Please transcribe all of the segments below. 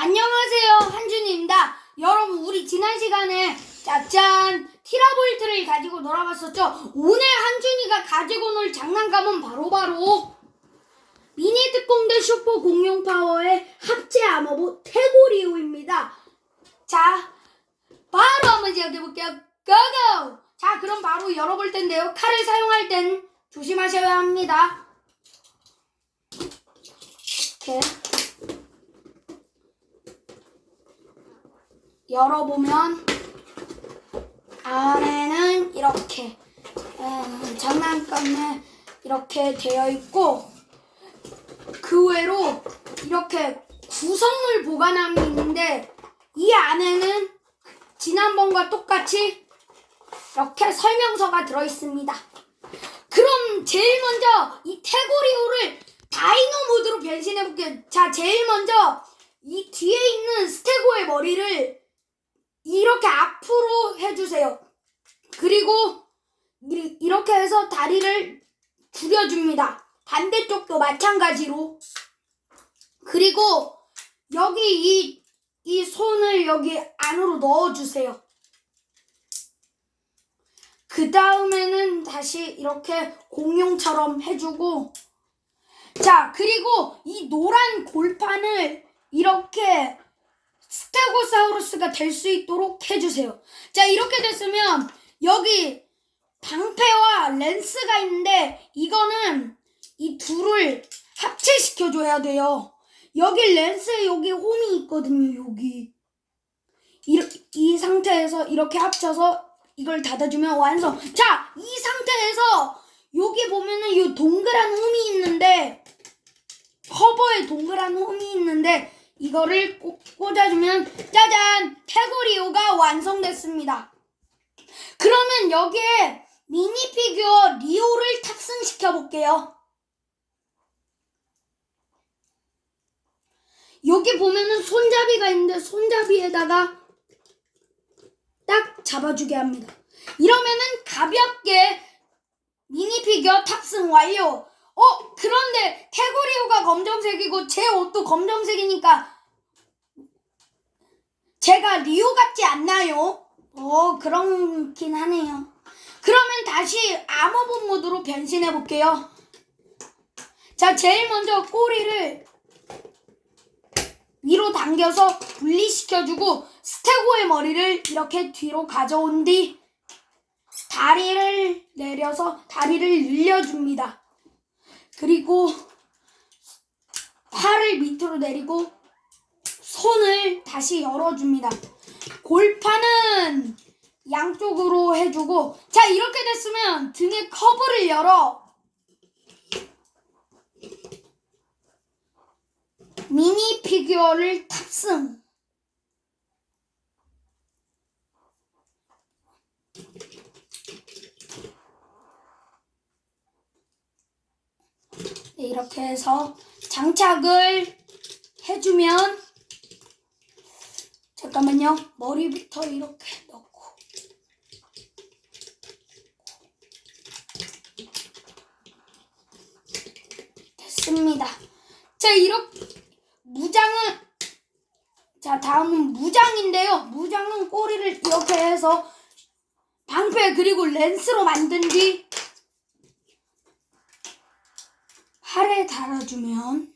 안녕하세요 한준입니다. 여러분 우리 지난 시간에 짜잔 티라볼트를 가지고 놀아봤었죠. 오늘 한준이가 가지고 놀 장난감은 바로바로 미니 특공대 슈퍼 공룡 파워의 합체 암호보 태고리오입니다. 자 바로 한번 시작해볼게요. 고고! 자 그럼 바로 열어볼 텐데요. 칼을 사용할 땐 조심하셔야 합니다. 이렇게 열어보면 안에는 이렇게 음, 장난감에 이렇게 되어 있고 그 외로 이렇게 구성물 보관함이 있는데 이 안에는 지난번과 똑같이 이렇게 설명서가 들어 있습니다. 그럼 제일 먼저 이 태고리오를 다이노 모드로 변신해 볼게요. 자, 제일 먼저 이 뒤에 있는 스테고의 머리를 이렇게 앞으로 해주세요. 그리고 이- 이렇게 해서 다리를 줄여줍니다. 반대쪽도 마찬가지로. 그리고 여기 이, 이 손을 여기 안으로 넣어주세요. 그 다음에는 다시 이렇게 공룡처럼 해주고 자 그리고 이 노란 골판을 이렇게 스테고사우루스가 될 수 있도록 해주세요. 자, 이렇게 됐으면 여기 방패와 렌스가 있는데 이거는 이 둘을 합체시켜줘야 돼요. 여기 렌스에 여기 홈이 있거든요, 여기. 이, 이 상태에서 이렇게 합쳐서 이걸 닫아주면 완성. 자, 이 상태에서 여기 보면은 이 동그란 홈이 있는데 커버에 동그란 홈이 있는데 이거를 꽂- 꽂아주면 짜잔 태고리오가 완성됐습니다. 그러면 여기에 미니 피규어 리오를 탑승시켜 볼게요. 여기 보면은 손잡이가 있는데 손잡이에다가 딱 잡아주게 합니다. 이러면은 가볍게 미니 피규어 탑승 완료. 어, 그런데 태고리오가 검정색이고 제 옷도 검정색이니까 제가 리오 같지 않나요? 어, 그렇긴 하네요. 그러면 다시 암호본 모드로 변신해 볼게요. 자, 제일 먼저 꼬리를 위로 당겨서 분리시켜주고 스테고의 머리를 이렇게 뒤로 가져온 뒤 다리를 내려서 다리를 늘려줍니다. 그리고 팔을 밑으로 내리고 손을 다시 열어줍니다. 골판은 양쪽으로 해주고 자 이렇게 됐으면 등의 커브를 열어 미니 피규어를 탑승 이렇게 해서 장착을 해주면 잠깐만요. 머리부터 이렇게 넣고. 됐습니다. 자 이렇게 무장은 자 다음은 무장인데요. 무장은 꼬리를 이렇게 해서 방패 그리고 렌스로 만든 뒤 팔에 달아주면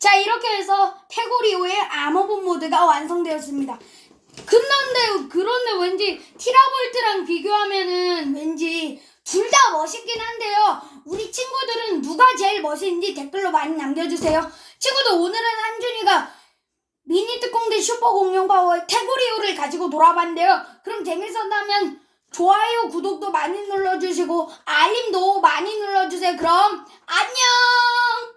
자 이렇게 해서 태고리오의 암호본 모드가 완성되었습니다. 그런데 그런데 왠지 티라볼트랑 비교하면은 왠지 둘 다 멋있긴 한데요. 우리 친구들은 누가 제일 멋있는지 댓글로 많이 남겨주세요. 친구들 오늘은 한준이가 미니 특공대 슈퍼 공룡 파워의 태고리오를 가지고 놀아봤는데요. 그럼 재밌었다면 좋아요, 구독도 많이 눌러주시고 알림도 많이 눌러주세요. 그럼 안녕!